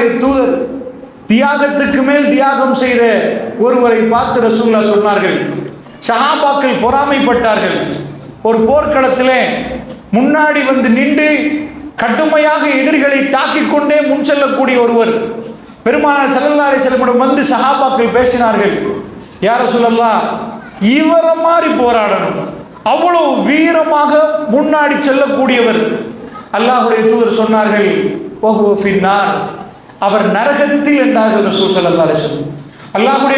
அல்லாஹுடைய தூதர் தியாகத்துக்கு மேல் தியாகம் செய்த ஒருவரை பார்த்து ரசூல்லா சொன்னார்கள். ஷஹாபாக்கள் பொறாமைப்பட்டார்கள். ஒரு போர்க்களத்திலே முன்னாடி வந்து நின்று கடுமையாக எதிரிகளை தாக்கிக் கொண்டே முன் செல்லக்கூடிய ஒருவர் பெருமானார் ஸல்லல்லாஹு செல்லப்படும் வந்து சஹாபாக்கள் பேசினார்கள். யார சொல்லலாம் இவரை மாதிரி போராடணும். அவ்வளவு வீரமாக முன்னாடி செல்லக்கூடியவர். அல்லாஹுடைய தூதர் சொன்னார்கள் ஓஹோ ஃபின்னார் அவர் நரகத்தில் என்றார்கள் ரசூல் ஸல்லல்லாஹு அலைஹி வஸல்லம்.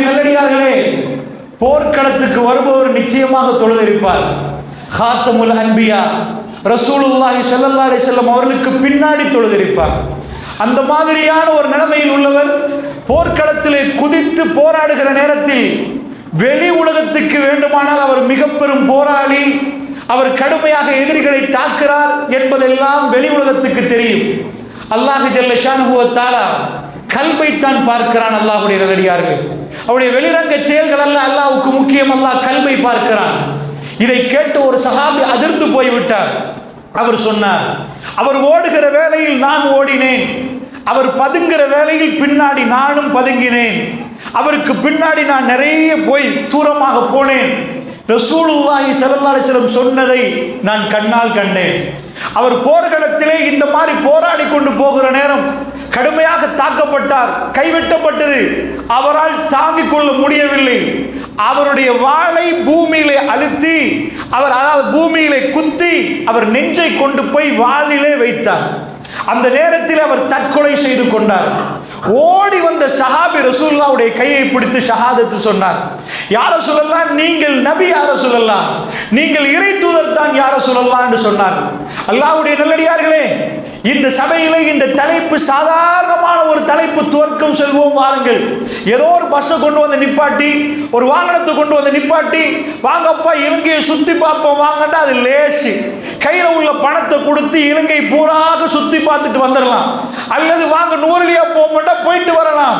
நல்லடியார்களே போர்க்களத்துக்கு வருபவர் நிச்சயமாக தொழுதிருப்பார். ஹாத்தமுல் அன்பியா ரசூலுல்லாஹி ஸல்லல்லாஹு அலைஹி வஸல்லம் அவர்களுக்கு பின்னாடி தொழுதிருப்பார். அந்த மாதிரியான ஒரு நிலைமையில் உள்ளவர் போர்க்களத்திலே குதித்து போராடுகிற நேரத்தில் வெளி உலகத்துக்கு வேண்டுமானால் அவர் மிக பெரும் போராளி அவர் கடுமையாக எதிரிகளை தாக்குறார் என்பதெல்லாம் வெளி உலகத்துக்கு தெரியும். அல்லாஹு ஜல்ல ஷானுவத்தாலா கல்வைத்தான் பார்க்கிறான் அல்லாஹுடைய நல்லடியார்கள் அவருடைய வெளிரங்க செயல்கள் அல்ல அல்லாவுக்கு முக்கியம் அல்லாஹ் கல்வை பார்க்கிறான். இதை கேட்டு ஒரு சகாபி அதிர்ந்து போய்விட்டார். அவர் சொன்னார் அவர் ஓடுகிற வேளையில் நான் ஓடினேன். அவர் பதுங்குற வேளையில் பின்னாடி நானும் பதுங்கினேன். அவருக்கு பின்னாடி நான் நிறைய போய் தூரமாக போனேன். ரசூலுல்லாஹி சல்லல்லாஹு அலைஹி வஸல்லம் சொன்னதை நான் கண்ணால் கண்டேன். அவர் போர்க்களத்திலே இந்த மாதிரி போராடி கொண்டு போகிற நேரம் கடுமையாக தாக்கப்பட்டார் கைவிட்டப்பட்டது. அவரால் தாங்கிக் கொள்ள முடியவில்லை. அவருடைய வாளை பூமியிலே அழுத்தி அவர் அதாவது பூமியிலே குத்தி அவர் நெஞ்சை கொண்டு போய் வாளிலே வைத்தார். அந்த நேரத்தில் அவர் தற்கொலை செய்து கொண்டார். ஓடி வந்த ஷஹாபி ரசூல்லாவுடைய கையை பிடித்து ஷஹாதத்து சொன்னார். யார சொல்லலாம் நீங்கள் நபி யார சொல்லலாம் நீங்கள் இறை தூதர் யார சொல்லலாம் என்று சொன்னார்? அல்லாஹ்வுடைய நல்லடியார்களே இந்த சபையிலே இந்த தலைப்பு சாதாரணமான ஒரு தலைப்பு துவர்க்கம் செல்வோம் வாருங்கள். ஏதோ ஒரு பஸ்ஸை கொண்டு வந்து நிப்பாட்டி ஒரு வாகனத்தை கொண்டு வந்து நிப்பாட்டி வாங்கப்பா இலங்கையை சுத்தி பார்ப்போம் வாங்கண்டா அது லேசு. கையில உள்ள பணத்தை கொடுத்து இலங்கை பூராக சுத்தி பார்த்துட்டு வந்துடலாம். அல்லது வாங்க நூறுலியா போகமாட்டா போயிட்டு வரலாம்.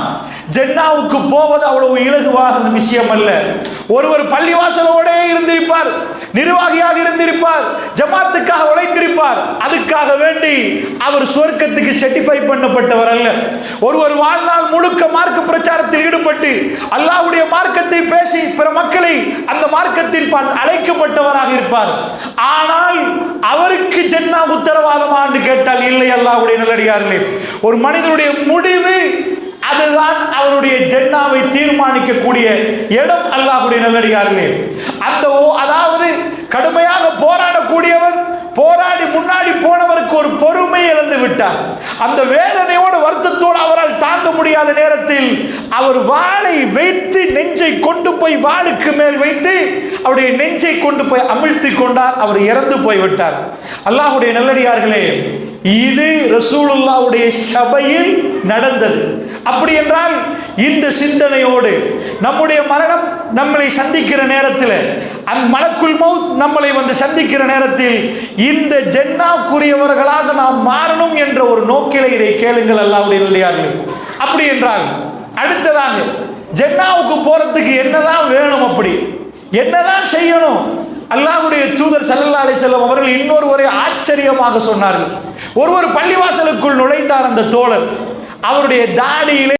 ஜென்னாவுக்கு போவது அவ்வளவு இலகுவாக விஷயம் அல்ல. ஒருவர் பள்ளிவாசலோட இருந்திருப்பார் நிர்வாகியாக இருந்திருப்பார். ஜமாத்துக்காக உழைத்திருப்பார். அதுக்காக வேண்டி அவர் சொர்க்கத்துக்கு செட்டிஃபை பண்ணப்பட்டவர் அல்ல. ஒருவர் வாழ்நாள் முழுக்க மார்க்க பிரச்சாரத்தில் ஈடுபட்டு அல்லாஹ்வுடைய மார்க்கத்தை பேசி பிற மக்களை அந்த மார்க்கத்தில் அழைக்கப்பட்டவராக இருப்பார். ஆனால் அவருக்கு ஜென்னா உத்தரவாதமா என்று கேட்டால் இல்லை அல்லாவுடைய நல்லடியார்களே. ஒரு மனிதனுடைய முடிவு அதுதான் அவருடைய ஜென்னாவை தீர்மானிக்கக்கூடிய இடம் அல்லாஹுடைய நல்லடியார்களே. அந்த ஓ- அதாவது கடுமையாக போராடக்கூடியவர் போராடி முன்னாடி போனவருக்கு ஒரு பொறுமை இழந்து விட்டார் அந்த வேதனையோடு வருத்தத்தோடு அவரால் தாங்க முடியாத நேரத்தில் அவர் வாளை வைத்து நெஞ்சை கொண்டு போய் வாளுக்கு மேல் வைத்து அவருடைய நெஞ்சை கொண்டு போய் அமிழ்த்தி கொண்டார் அவர் இறந்து போய்விட்டார் அல்லாஹ்வுடைய நல்லடியார்களே இது ரசூலுல்லாவுடைய சபையில் நடந்தது. அப்படி என்றால் இந்த சிந்தனையோடு நம்முடைய மரணம் நம்மளை சந்திக்கிற நேரத்தில் அந் மலக்குள் மவுத் நம்மளை வந்து சந்திக்கிற நேரத்தில் இந்த ஜென்னாக்குரியவர்களாக நாம் மாறணும் என்ற ஒரு நோக்கில இதை கேளுங்கள் அல்லாவுடைய அப்படி என்றால் அடுத்ததாக ஜென்னாவுக்கு போறதுக்கு என்னதான் வேணும் அப்படி? என்னதான் செய்யணும்? அல்லாஹ்வுடைய தூதர் ஸல்லல்லாஹு அலைஹி வஸல்லம் அவர்கள் இன்னொருவரை ஆச்சரியமாக சொன்னார்கள். ஒருவர் பள்ளிவாசலுக்குள் நுழைந்தார் அந்த தோழர். அவருடைய தாடியிலே